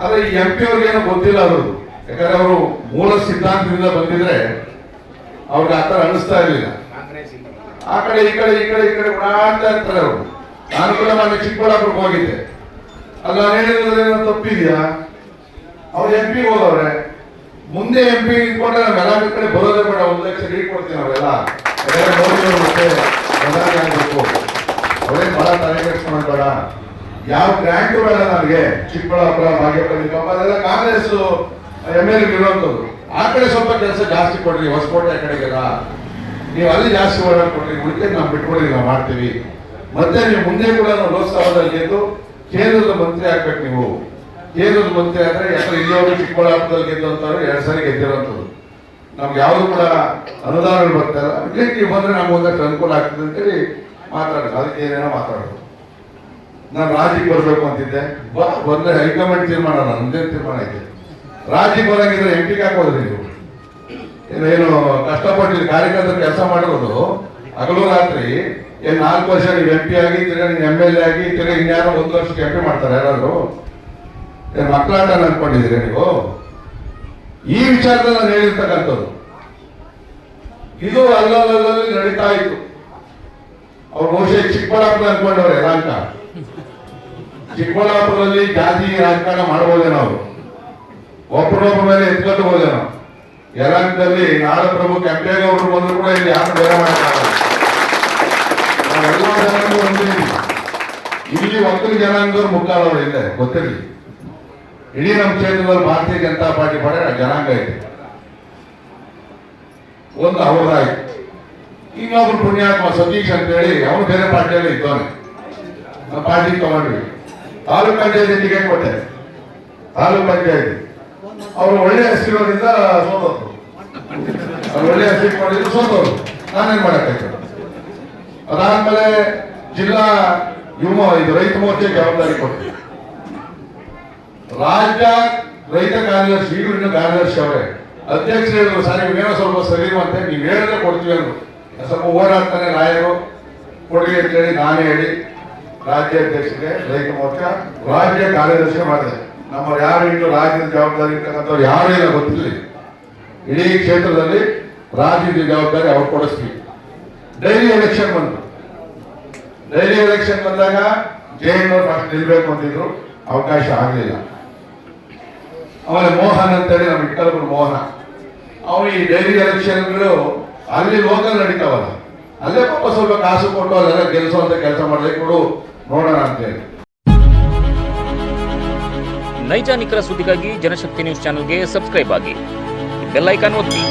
ಆದ್ರೆ ಈ M P ಅವ್ರಿಗೇನೋ ಗೊತ್ತಿಲ್ಲ ಅವರು ಯಾಕಂದ್ರೆ ಅವರು ಮೂಲ ಸಿದ್ಧಾಂತದಿಂದ ಬಂದಿದ್ರೆ ಅವ್ರಿಗೆ ಆ ಥರ ಅನಿಸ್ತಾ ಇರಲಿಲ್ಲ. ಆ ಕಡೆ ಈ ಕಡೆ ಈ ಕಡೆ ಈ ಕಡೆ ಮಾಡ್ತಾ ಇರ್ತಾರೆ ಅವರು. ನಾನು ಕೂಡ ನಾನು ಚಿಕ್ಕಬಳ್ಳಾಪುರಕ್ಕೆ ಹೋಗಿದ್ದೆ. ಅಲ್ಲ ನಾನು ಹೇಳಿದ್ರೆ ತಪ್ಪಿದ್ಯಾ? ಅವ್ರು ಎಂ ಪಿ ಹೋದವ್ರೆ. ಮುಂದೆ ಎಂ ಪಿ ಇಟ್ಕೊಂಡ್ರೆ ನಾವೆಲ್ಲ ಕಡೆ ಬರೋದೇ ಬೇಡ. ಒಂದು ಲಕ್ಷ ಲೀಡ್ ಕೊಡ್ತೀನಿ ಅವರೆಲ್ಲ. ಯಾಕಂದ್ರೆ ಮೋದಿ ಅವರು ಮತ್ತೆ ಆಗಬೇಕು. ಅವ್ರೇನ್ ಬಹಳ ತಲೆ ಕೆಡಿಸ್ಕೊಳಕ್ ಬೇಡ ಯಾವ ಗ್ರ್ಯಾಂಟ್ ಬೇಡ ನನಗೆ ಚಿಕ್ಕಬಳ್ಳಾಪುರ ಭಾಗ್ಯಪಲ್ಲಿ ಅದೆಲ್ಲ ಕಾಂಗ್ರೆಸ್ ಎಂ ಎಲ್ ಇರುವಂಥದ್ದು. ಆ ಕಡೆ ಸ್ವಲ್ಪ ಕೆಲಸ ಜಾಸ್ತಿ ಕೊಡ್ರಿ, ಹೊಸಕೋಟೆ ಕಡೆಗೆಲ್ಲ. ನೀವು ಅಲ್ಲಿ ಜಾಸ್ತಿ ಓಡಾಡ್ ಕೊಡ್ರಿ, ಉಳಿಕೆ ನಾವು ಬಿಟ್ಕೊಡ್ರಿ ನಾವು ಮಾಡ್ತೀವಿ. ಮತ್ತೆ ನೀವು ಮುಂದೆ ಕೂಡ ನಾವು ಲೋಕಸಭಾದಲ್ಲಿ ಗೆದ್ದು ಕೇಂದ್ರದ ಮಂತ್ರಿ ಆಗ್ಬೇಕು ನೀವು. ಕೇಂದ್ರದ ಮಂತ್ರಿ ಆದ್ರೆ ಯಾಕಂದ್ರೆ ಇಲ್ಲಿಯವರು ಚಿಕ್ಕಬಳ್ಳಾಪುರದಲ್ಲಿ ಗೆದ್ದಂತವ್ರು ಎರಡು ಸಾರಿ ಗೆದ್ದಿರೋಂಥದ್ದು. ನಮ್ಗೆ ಯಾವುದು ಕೂಡ ಅನುದಾನಗಳು ಬರ್ತಾ ಇಲ್ಲ. ಅದಕ್ಕೆ ನೀವು ಬಂದ್ರೆ ನಮ್ಗೆ ಅನುಕೂಲ ಆಗ್ತದೆ ಅಂತೇಳಿ ಮಾತಾಡೋದು. ಅದಕ್ಕೆ ಏನೇನೋ ಮಾತಾಡೋದು. ನಾನು ರಾಜಿಗೆ ಬರಬೇಕು ಅಂತಿದ್ದೆ. ಬಂದ್ರೆ ಹೈಕಮಾಂಡ್ ತೀರ್ಮಾನ ನಂದೇ ತೀರ್ಮಾನ ಐತೆ ರಾಜಿಗೆ ಬರಂಗಿದ್ರೆ ಎಂಟಿಗೆ ಹಾಕೋದ್ರಿ ನೀವು. ಏನು ಕಷ್ಟಪಟ್ಟು ಕಾರ್ಯಕರ್ತರು ಕೆಲಸ ಮಾಡಿರೋದು, ಹಗಲು ರಾತ್ರಿ, ಏನ್ ನಾಲ್ಕು ವರ್ಷ ನೀವು ಎಂ ಪಿ ಆಗಿ, ತಿರ್ಗಾ ನೀವು ಎಂ ಎಲ್ ಎ ಆಗಿ, ತಿರ್ಗಾ ಇನ್ಯಾರೋ ಒಂದು ವರ್ಷಕ್ಕೆ ಎಂ ಪಿ ಮಾಡ್ತಾರೆ ಯಾರಾದ್ರು? ಏನ್ ಮಕ್ಕಳಾಟ ಅನ್ಕೊಂಡಿದ್ದೀರಿ ನೀವು? ಈ ವಿಚಾರದಲ್ಲಿ ನಾನು ಹೇಳಿರ್ತಕ್ಕಂಥದ್ದು. ಇದು ಅಲ್ಲಲ್ಲಲ್ಲಿ ನಡೀತಾ ಇತ್ತು. ಅವ್ರು ಬಹುಶಃ ಚಿಕ್ಕಬಳ್ಳಾಪುರ ಅನ್ಕೊಂಡವ್ರೆ ಯಲಾಂಕ ಚಿಕ್ಕಬಳ್ಳಾಪುರದಲ್ಲಿ ಜಾತಿ ರಾಜಕಾರಣ ಮಾಡಬಹುದೇ ನಾವು? ಒಬ್ಬರೊಬ್ಬರ ಮೇಲೆ ಎತ್ಕೊಳ್ಬೋದೇನೋ ನಾಡ ಪ್ರಭು ಕೆಂಪೇಗೌಡರು ಬಂದ್ರು ಕೂಡ ಇಲ್ಲಿ ಯಾರು ಬೇರೆ ಮಾಡ್ತಾರೆ ಇಲ್ಲಿ ಜನಾಂಗ ಜನ ಜನಾಂಗದವ್ರು ಮುಕ್ಕಾಲವ್ರು ಇಲ್ಲೇ, ಗೊತ್ತಿರಲಿ. ಇಡೀ ನಮ್ಮ ಕ್ಷೇತ್ರದಲ್ಲಿ ಭಾರತೀಯ ಜನತಾ ಪಾರ್ಟಿ ಪಡೆ ಜನಾಂಗ ಇದೆ ಒಂದು ಅವ್ರದಾಯ್ತು ಇನ್ನೊಬ್ರು ಪುಣ್ಯಾತ್ಮ ಸತೀಶ್ ಅಂತ ಹೇಳಿ ಅವನು ಬೇರೆ ಪಾರ್ಟಿಯಲ್ಲಿ ಇದ್ದಾನೆ. ನಮ್ಮ ಪಾರ್ಟಿ ತಗೊಂಡ್ವಿ. ತಾಲೂಕ್ ಪಂಚಾಯತಿ ಟಿಕೆಟ್ ಕೊಟ್ಟೆ. ತಾಲೂಕ್ ಪಂಚಾಯತಿ. ಅವರು ಒಳ್ಳೆ ಹೆಸರಿರೋದ್ರಿಂದ ಸೋತವ್ರು. ಅವ್ರು ಒಳ್ಳೆ ಹೆಸರು ಮಾಡಿದ್ರು ಸೋತವ್ರು. ನಾನೇನ್ ಮಾಡಕ್ಕಾಯ್ತು? ಅದಾದ್ಮೇಲೆ ಜಿಲ್ಲಾ ಯುವ, ಇದು ರೈತ ಮೋರ್ಚೆ ಜವಾಬ್ದಾರಿ ಕೊಟ್ಟೆ. ರಾಜ್ಯ ರೈತ ಕಾರ್ಯದರ್ಶಿ ಈಗಿನ ಕಾರ್ಯದರ್ಶಿ ಅವರೇ. ಅಧ್ಯಕ್ಷರು ಹೇಳಿದ್ರು ಸರ್ ನೀವೇನೋ ಸ್ವಲ್ಪ ಸರಿ ಅಂತ ನೀವು ಹೇಳಿದ್ರೆ ಕೊಡ್ತೀವಿ ಅಂದ್ರು. ಸ್ವಲ್ಪ ಓಡಾಡ್ತಾನೆ ರಾಯರು. ಕೊಡ್ಲಿ ಅಂತ ಹೇಳಿ ನಾನೇ ಹೇಳಿ ರಾಜ್ಯ ಅಧ್ಯಕ್ಷರಿಗೆ ರೈತ ಮೋರ್ಚಾ, ರಾಜ್ಯ ಕಾರ್ಯದರ್ಶಿ ಮಾಡಿದೆ. ನಮ್ಮ ಯಾರು ಇಟ್ಟು ರಾಜ್ಯದ ಜವಾಬ್ದಾರಿ ಇರ್ತಕ್ಕಂಥವ್ರು ಯಾರು ಇಲ್ಲ ಗೊತ್ತಿರಲಿ ಇಡೀ ಕ್ಷೇತ್ರದಲ್ಲಿ ರಾಜ್ಯದ ಜವಾಬ್ದಾರಿ ಅವ್ರು ಕೊಡಿಸ್ತೀವಿ ಡೈಲಿ ಎಲೆಕ್ಷನ್ ಬಂತು. ಡೈಲಿ ಎಲೆಕ್ಷನ್ ಬಂದಾಗ ಜೈನ್ ಫಸ್ಟ್ ನಿಲ್ಬೇಕು ಅಂತಿದ್ರು. ಅವಕಾಶ ಆಗಲಿಲ್ಲ. ಆಮೇಲೆ ಮೋಹನ್ ಅಂತೇಳಿ ನಮ್ಮ ಇಟ್ಟಲ್ಬರು ಮೋಹನ. ಅವನು ಈ ಡೈಲಿ ಎಲೆಕ್ಷನ್ಗಳು ಅಲ್ಲಿ ಲೋಕಲ್ ನಡೀತಾವಲ್ಲ. ಅಲ್ಲೇ ಪಾಪ ಸ್ವಲ್ಪ ಕಾಸು ಕೊಟ್ಟು ಅಲ್ಲೆಲ್ಲ ಗೆಲ್ಲಿಸುವಂತ ಕೆಲಸ ಮಾಡಲಿ ಕೊಡು, ನೋಡೋಣ ಅಂತೇಳಿ. ನೈಜ ನಿಖರ ಸುದ್ದಿಗಾಗಿ ಜನಶಕ್ತಿ ನ್ಯೂಸ್ ಚಾನೆಲ್ಗೆ ಸಬ್ಸ್ಕ್ರೈಬ್ ಆಗಿ ಬೆಲ್ಲೈಕಾನ್ ಒತ್ತಿ.